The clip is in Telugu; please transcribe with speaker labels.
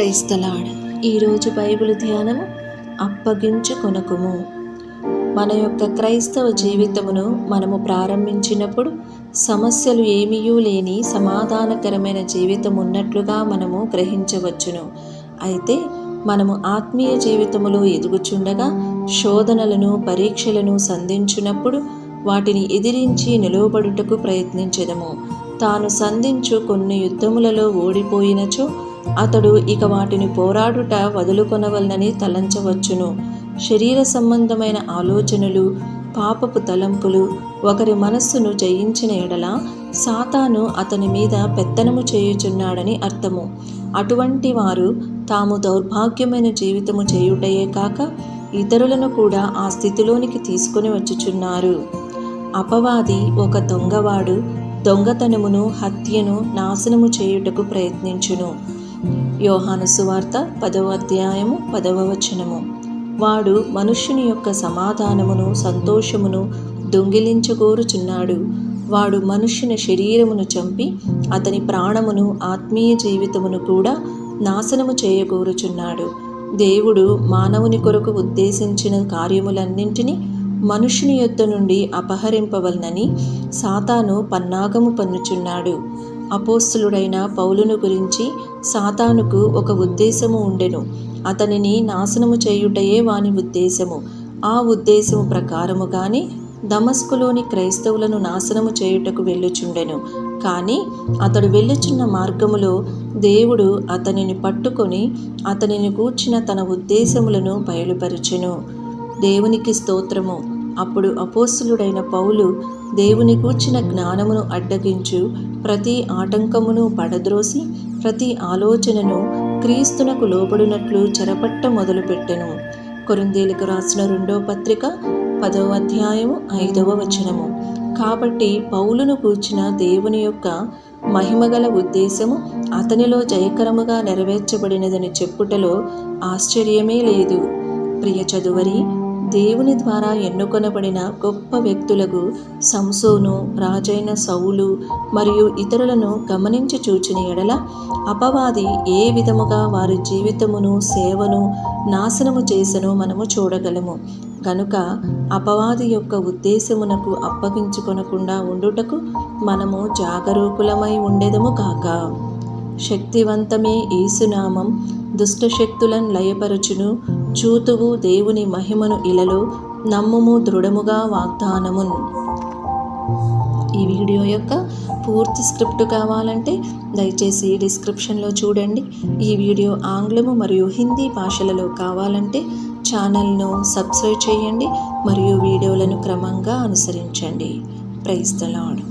Speaker 1: క్రైస్తలాడ్. ఈరోజు బైబిల్ ధ్యానము అప్పగించు కొనకుము మన యొక్క క్రైస్తవ జీవితమును మనము ప్రారంభించినప్పుడు సమస్యలు ఏమీయూ లేని సమాధానకరమైన జీవితం ఉన్నట్లుగా మనము గ్రహించవచ్చును. అయితే మనము ఆత్మీయ జీవితములో ఎదుగుచుండగా శోధనలను పరీక్షలను సంధించినప్పుడు వాటిని ఎదిరించి నిలువబడుటకు ప్రయత్నించదము. తాను సంధించు కొన్ని యుద్ధములలో ఓడిపోయినచో అతడు ఇక వాటిని పోరాడుట వదులుకొనవలనని తలంచవచ్చును. శరీర సంబంధమైన ఆలోచనలు పాపపు తలంపులు ఒకరి మనస్సును జయించిన ఎడల సాతాను అతని మీద పెత్తనము చేయుచున్నాడని అర్థము. అటువంటి వారు తాము దౌర్భాగ్యమైన జీవితము చేయుటయే కాక ఇతరులను కూడా ఆ స్థితిలోనికి తీసుకొని వచ్చుచున్నారు. అపవాది ఒక దొంగవాడు దొంగతనమును హత్యను నాశనము చేయుటకు ప్రయత్నించును. యోహాను సువార్త పదవ అధ్యాయము పదవ వచనము. వాడు మనుష్యుని యొక్క సమాధానమును సంతోషమును దొంగిలించగోరుచున్నాడు. వాడు మనుష్యుని శరీరమును చంపి అతని ప్రాణమును ఆత్మీయ జీవితమును కూడా నాశనము చేయగోరుచున్నాడు. దేవుడు మానవుని కొరకు ఉద్దేశించిన కార్యములన్నింటినీ మనుషుని యొద్ద నుండి అపహరింపవలనని సాతాను పన్నాగము పన్నుచున్నాడు. అపోస్తులుడైన పౌలును గురించి సాతానుకు ఒక ఉద్దేశము ఉండెను. అతనిని నాశనము చేయుటయే వాని ఉద్దేశము. ఆ ఉద్దేశము ప్రకారముగానే దమస్కులోని క్రైస్తవులను నాశనము చేయుటకు వెళ్ళుచుండెను. కానీ అతడు వెళ్ళుచున్న మార్గములో దేవుడు అతనిని పట్టుకొని అతనిని కూర్చిన తన ఉద్దేశములను బయలుపరచెను. దేవునికి స్తోత్రము. అప్పుడు అపోస్తులుడైన పౌలు దేవుని కూర్చిన జ్ఞానమును అడ్డగించు ప్రతి ఆటంకమును పడద్రోసి ప్రతి ఆలోచనను క్రీస్తునకు లోబడినట్లు చెరపట్ట మొదలుపెట్టెను. కొరిందేలకు రాసిన రెండో పత్రిక పదవ అధ్యాయము ఐదవ వచనము. కాబట్టి పౌలును కూర్చిన దేవుని యొక్క మహిమగల ఉద్దేశము అతనిలో జయకరముగా నెరవేర్చబడినదని చెప్పుటలో ఆశ్చర్యమే లేదు. ప్రియ చదువరి దేవుని ద్వారా ఎన్నుకొనబడిన గొప్ప వ్యక్తులకు సంసోను రాజైన సౌలు మరియు ఇతరులను గమనించి చూచిన ఎడల అపవాది ఏ విధముగా వారి జీవితమును సేవను నాశనము చేసనో మనము చూడగలము. కనుక అపవాది యొక్క ఉద్దేశమునకు అప్పగించుకొనకుండా ఉండుటకు మనము జాగరూకులమై ఉండేదము కాక శక్తివంతమే ఈసునామం దుష్టశక్తులను లయపరచును చూతువు దేవుని మహిమను ఇలలో నమ్ముము దృఢముగా వాగ్దానమున్. ఈ వీడియో యొక్క పూర్తి స్క్రిప్ట్ కావాలంటే దయచేసి డిస్క్రిప్షన్లో చూడండి. ఈ వీడియో ఆంగ్లము మరియు హిందీ భాషలలో కావాలంటే ఛానల్ను సబ్స్క్రైబ్ చేయండి మరియు వీడియోలను క్రమంగా అనుసరించండి. Praise the lord